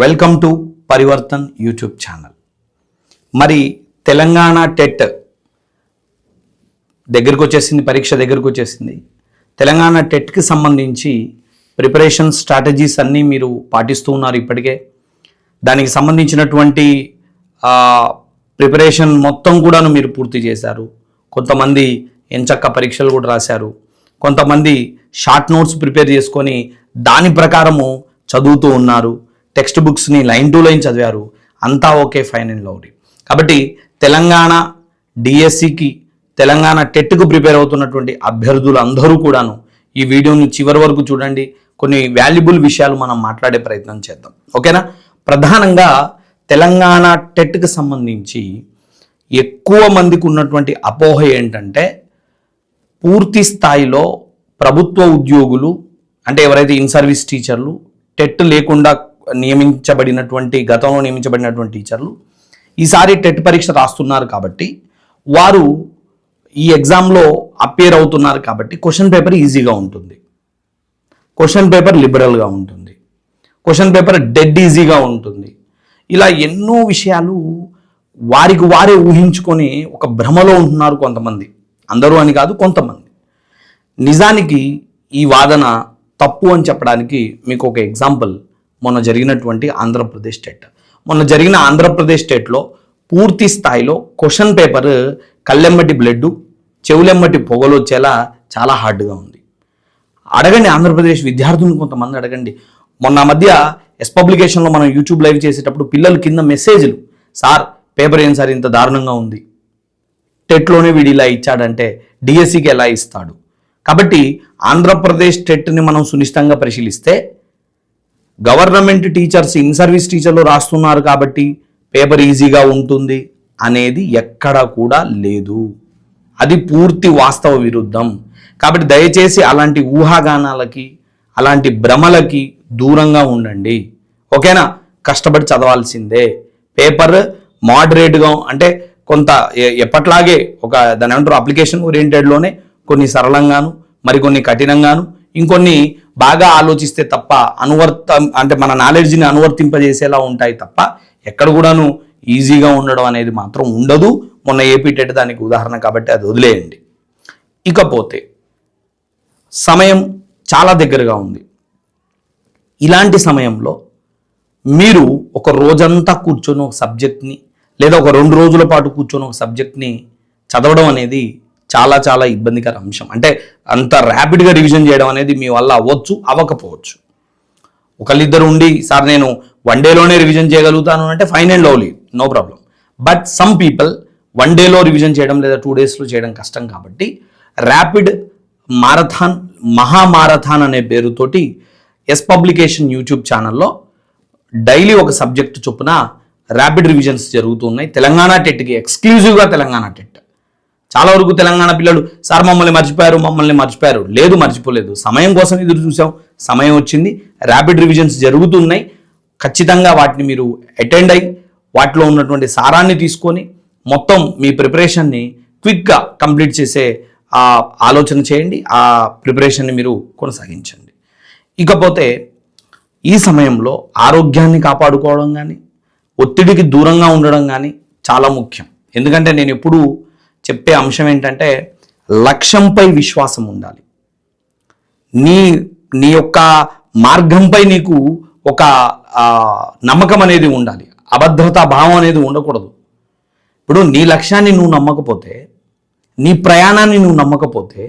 Welcome to Parivartan YouTube channel. మరి Telangana TET దగ్గరకు వచ్చేసింది పరీక్ష దగ్గరకు వచ్చేసింది తెలంగాణ టెట్కి సంబంధించి ప్రిపరేషన్ స్ట్రాటజీస్ అన్నీ మీరు పాటిస్తూ ఉన్నారు ఇప్పటికే. దానికి సంబంధించినటువంటి ప్రిపరేషన్ మొత్తం కూడాను మీరు పూర్తి చేశారు. కొంతమంది ఎంచక్క పరీక్షలు కూడా రాశారు. కొంతమంది షార్ట్ నోట్స్ ప్రిపేర్ చేసుకొని దాని ప్రకారము చదువుతూ ఉన్నారు. టెక్స్ట్ బుక్స్ని లైన్ టు లైన్ చదివారు. అంతా ఓకే ఫైన్ అండ్ లవ్లీ కాబట్టి తెలంగాణ డిఎస్సికి తెలంగాణ టెట్కు ప్రిపేర్ అవుతున్నటువంటి అభ్యర్థులు అందరూ కూడాను ఈ వీడియోని చివరి వరకు చూడండి. కొన్ని వాల్యుబుల్ విషయాలు మనం మాట్లాడే ప్రయత్నం చేద్దాం. ఓకేనా? ప్రధానంగా తెలంగాణ టెట్కి సంబంధించి ఎక్కువ మందికి ఉన్నటువంటి అపోహ ఏంటంటే పూర్తి స్థాయిలో ప్రభుత్వ ఉద్యోగులు అంటే ఎవరైతే ఇన్ సర్వీస్ టీచర్లు టెట్ లేకుండా నియమించబడినటువంటి గతంలో నియమించబడినటువంటి టీచర్లు ఈసారి టెట్ పరీక్ష రాస్తున్నారు కాబట్టి వారు ఈ ఎగ్జామ్లో అపేర్ అవుతున్నారు కాబట్టి క్వశ్చన్ పేపర్ ఈజీగా ఉంటుంది. క్వశ్చన్ పేపర్ లిబరల్గా ఉంటుంది. క్వశ్చన్ పేపర్ డెడ్ ఈజీగా ఉంటుంది. ఇలా ఎన్నో విషయాలు వారికి వారే ఊహించుకొని ఒక భ్రమలో ఉంటున్నారు కొంతమంది. అందరూ అని కాదు కొంతమంది. నిజానికి ఈ వాదన తప్పు అని చెప్పడానికి మీకు ఒక ఎగ్జాంపుల్ మొన్న జరిగినటువంటి ఆంధ్రప్రదేశ్ స్టేట్. మొన్న జరిగిన ఆంధ్రప్రదేశ్ స్టేట్లో పూర్తి స్థాయిలో క్వశ్చన్ పేపర్ కళ్ళెమ్మటి బ్లడ్ చెవులెమ్మటి పొగలు వచ్చేలా చాలా హార్డ్గా ఉంది. అడగండి ఆంధ్రప్రదేశ్ విద్యార్థులను కొంతమంది అడగండి. మొన్న మధ్య ఎస్ పబ్లికేషన్లో మనం యూట్యూబ్ లైవ్ చేసేటప్పుడు పిల్లలు కింద మెసేజ్లు సార్ పేపర్ ఏం సార్ ఇంత దారుణంగా ఉంది? టెట్లోనే వీడు ఇలా ఇచ్చాడంటే డిఎస్సికి ఎలా ఇస్తాడు? కాబట్టి ఆంధ్రప్రదేశ్ టెట్ని మనం సునిశ్చితంగా పరిశీలిస్తే గవర్నమెంట్ టీచర్స్ ఇన్ సర్వీస్ టీచర్లు రాస్తున్నారు కాబట్టి పేపర్ ఈజీగా ఉంటుంది అనేది ఎక్కడ కూడా లేదు. అది పూర్తి వాస్తవ విరుద్ధం. కాబట్టి దయచేసి అలాంటి ఊహాగానాలకి అలాంటి భ్రమలకి దూరంగా ఉండండి. ఓకేనా? కష్టపడి చదవాల్సిందే. పేపర్ మోడరేట్గా అంటే కొంత ఎప్పట్లాగే ఒక దాని ఏమంటారు అప్లికేషన్ ఓరియంటెడ్లోనే కొన్ని సరళంగాను మరికొన్ని కఠినంగాను ఇంకొన్ని బాగా ఆలోచిస్తే తప్ప అనువర్త అంటే మన నాలెడ్జ్ని అనువర్తింపజేసేలా ఉంటాయి తప్ప ఎక్కడ కూడాను ఈజీగా ఉండడం అనేది మాత్రం ఉండదు. మొన్న ఏపీ టెట్ దానికి ఉదాహరణ కాబట్టి అది వదిలేయండి. ఇకపోతే సమయం చాలా దగ్గరగా ఉంది. ఇలాంటి సమయంలో మీరు ఒక రోజంతా కూర్చొని ఒక సబ్జెక్ట్ని లేదా ఒక రెండు రోజుల పాటు కూర్చొని ఒక సబ్జెక్ట్ని చదవడం అనేది చాలా చాలా ఇబ్బందికర అంశం. అంటే అంత ర్యాపిడ్గా రివిజన్ చేయడం అనేది మీ వల్ల అవ్వచ్చు అవ్వకపోవచ్చు. ఒకళ్ళిద్దరు ఉండి సార్ నేను వన్ డేలోనే రివిజన్ చేయగలుగుతాను అంటే fine and lovely no problem but some people one డేలో రివిజన్ చేయడం లేదా టూ డేస్లో చేయడం కష్టం కాబట్టి ర్యాపిడ్ మారథాన్ మహా మారథాన్ అనే పేరుతోటి ఎస్ పబ్లికేషన్ యూట్యూబ్ ఛానల్లో డైలీ ఒక సబ్జెక్ట్ చొప్పున ర్యాపిడ్ రివిజన్స్ జరుగుతున్నాయి తెలంగాణ టెట్కి ఎక్స్క్లూజివ్గా తెలంగాణ టెట్. చాలా వరకు తెలంగాణ పిల్లలు సార్ మమ్మల్ని మర్చిపోయారు మమ్మల్ని మర్చిపోయారు. లేదు మర్చిపోలేదు. సమయం కోసం ఎదురు చూసాం. సమయం వచ్చింది. ర్యాపిడ్ రివిజన్స్ జరుగుతున్నాయి. ఖచ్చితంగా వాటిని మీరు అటెండ్ అయ్యి వాటిలో ఉన్నటువంటి సారాన్ని తీసుకొని మొత్తం మీ ప్రిపరేషన్ని క్విక్గా కంప్లీట్ చేసే ఆ ఆలోచన చేయండి. ఆ ప్రిపరేషన్ని మీరు కొనసాగించండి. ఇకపోతే ఈ సమయంలో ఆరోగ్యాన్ని కాపాడుకోవడం కానీ ఒత్తిడికి దూరంగా ఉండడం కానీ చాలా ముఖ్యం. ఎందుకంటే నేను ఎప్పుడూ చెప్పే అంశం ఏంటంటే లక్ష్యంపై విశ్వాసం ఉండాలి. నీ నీ యొక్క మార్గంపై నీకు ఒక నమ్మకం అనేది ఉండాలి. అభద్రతా భావం అనేది ఉండకూడదు. ఇప్పుడు నీ లక్ష్యాన్ని నువ్వు నమ్మకపోతే నీ ప్రయాణాన్ని నువ్వు నమ్మకపోతే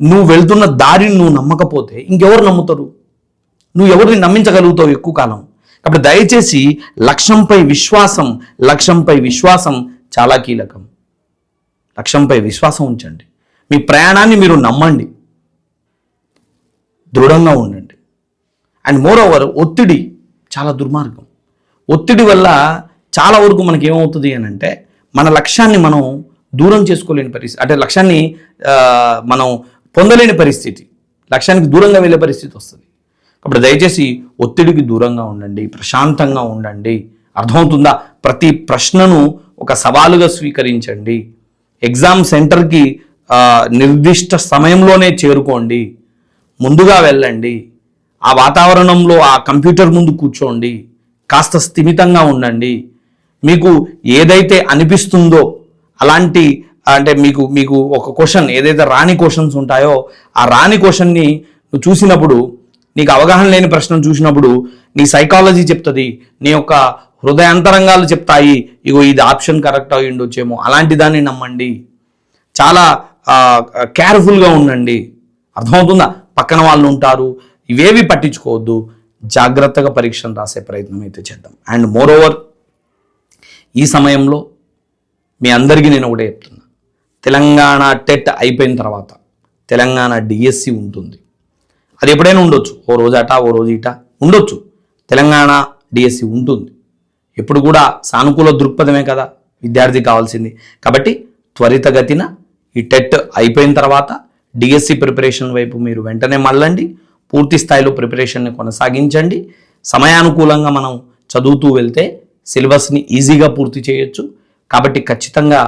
నువ్వు వెళ్తున్న దారిని నువ్వు నమ్మకపోతే ఇంకెవరు నమ్ముతారు? నువ్వు ఎవరిని నమ్మించగలుగుతావు ఎక్కువ కాలం? కాబట్టి దయచేసి లక్ష్యంపై విశ్వాసం లక్ష్యంపై విశ్వాసం చాలా కీలకం. లక్ష్యంపై విశ్వాసం ఉంచండి. మీ ప్రయాణాన్ని మీరు నమ్మండి. దృఢంగా ఉండండి. అండ్ మోర్ ఓవర్ ఒత్తిడి చాలా దుర్మార్గం. ఒత్తిడి వల్ల చాలా వరకు మనకి ఏమవుతుంది అని అంటే మన లక్ష్యాన్ని మనం దూరం చేసుకోలేని పరిస్థితి అంటే లక్ష్యాన్ని మనం పొందలేని పరిస్థితి లక్ష్యానికి దూరంగా వెళ్ళే పరిస్థితి వస్తుంది. కాబట్టి దయచేసి ఒత్తిడికి దూరంగా ఉండండి ప్రశాంతంగా ఉండండి. అర్థమవుతుందా? ప్రతి ప్రశ్నను ఒక సవాలుగా స్వీకరించండి. ఎగ్జామ్ సెంటర్కి నిర్దిష్ట సమయంలోనే చేరుకోండి. ముందుగా వెళ్ళండి. ఆ వాతావరణంలో ఆ కంప్యూటర్ ముందు కూర్చోండి. కాస్త స్థిమితంగా ఉండండి. మీకు ఏదైతే అనిపిస్తుందో అలాంటి అంటే మీకు మీకు ఒక క్వశ్చన్ ఏదైతే రాని క్వశ్చన్స్ ఉంటాయో ఆ రాని క్వశ్చన్ని నువ్వు చూసినప్పుడు నీకు అవగాహన లేని ప్రశ్న చూసినప్పుడు నీ సైకాలజీ చెప్తుంది నీ యొక్క హృదయాంతరంగాలు చెప్తాయి. ఇగో ఇది ఆప్షన్ కరెక్ట్ అయి ఉండొచ్చేమో. అలాంటి దాన్ని నమ్మండి. చాలా కేర్ఫుల్గా ఉండండి. అర్థమవుతుందా? పక్కన వాళ్ళు ఉంటారు. ఇవేవి పట్టించుకోవద్దు. జాగ్రత్తగా పరీక్షను రాసే ప్రయత్నం అయితే చేద్దాం. అండ్ మోర్ ఓవర్ ఈ సమయంలో మీ అందరికీ నేను ఒకటే చెప్తున్నా. తెలంగాణ టెట్ అయిపోయిన తర్వాత తెలంగాణ డిఎస్సి ఉంటుంది. అది ఎప్పుడైనా ఉండొచ్చు. ఓ రోజు అట ఓ రోజు ఇట ఉండొచ్చు. తెలంగాణ డిఎస్సి ఉంటుంది. ఎప్పుడు కూడా సానుకూల దృక్పథమే కదా విద్యార్థి కావాల్సింది. కాబట్టి త్వరితగతిన ఈ టెట్ అయిపోయిన తర్వాత డిఎస్సి ప్రిపరేషన్ వైపు మీరు వెంటనే మళ్ళండి. పూర్తి స్థాయిలో ప్రిపరేషన్ని కొనసాగించండి. సమయానుకూలంగా మనం చదువుతూ వెళ్తే సిలబస్ని ఈజీగా పూర్తి చేయొచ్చు. కాబట్టి ఖచ్చితంగా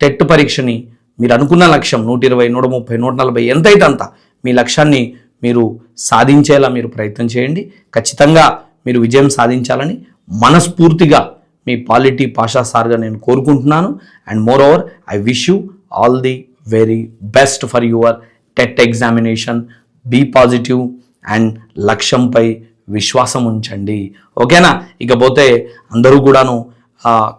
టెట్ పరీక్షని మీరు అనుకున్న లక్ష్యం నూట ఇరవై నూట ముప్పై నూట నలభై ఎంతైతే అంత మీ లక్ష్యాన్ని మీరు సాధించేలా మీరు ప్రయత్నం చేయండి. ఖచ్చితంగా మీరు విజయం సాధించాలని మనస్ఫూర్తిగా మీ పాలిటీ పాషా సార్గా నేను కోరుకుంటున్నాను. And moreover I wish you all the very best for your TET examination be positive and లక్ష్యంపై విశ్వాసం ఉంచండి. ఓకేనా? ఇకపోతే అందరూ కూడాను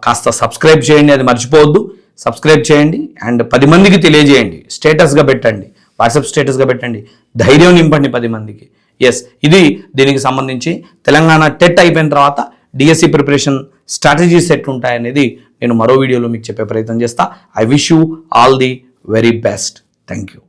కాస్త సబ్స్క్రైబ్ చేయండి అది మర్చిపోవద్దు. సబ్స్క్రైబ్ చేయండి అండ్ పది మందికి తెలియజేయండి. స్టేటస్గా పెట్టండి. వాట్సాప్ స్టేటస్గా పెట్టండి. ధైర్యం నింపండి పది మందికి. ఎస్ ఇది దీనికి సంబంధించి తెలంగాణ టెట్ అయిపోయిన తర్వాత డిఎస్సి ప్రిపరేషన్ స్ట్రాటజీస్ ఎట్లుంటాయనేది నేను మరో వీడియోలో మీకు చెప్పే ప్రయత్నం చేస్తా. I wish you all the very best thank you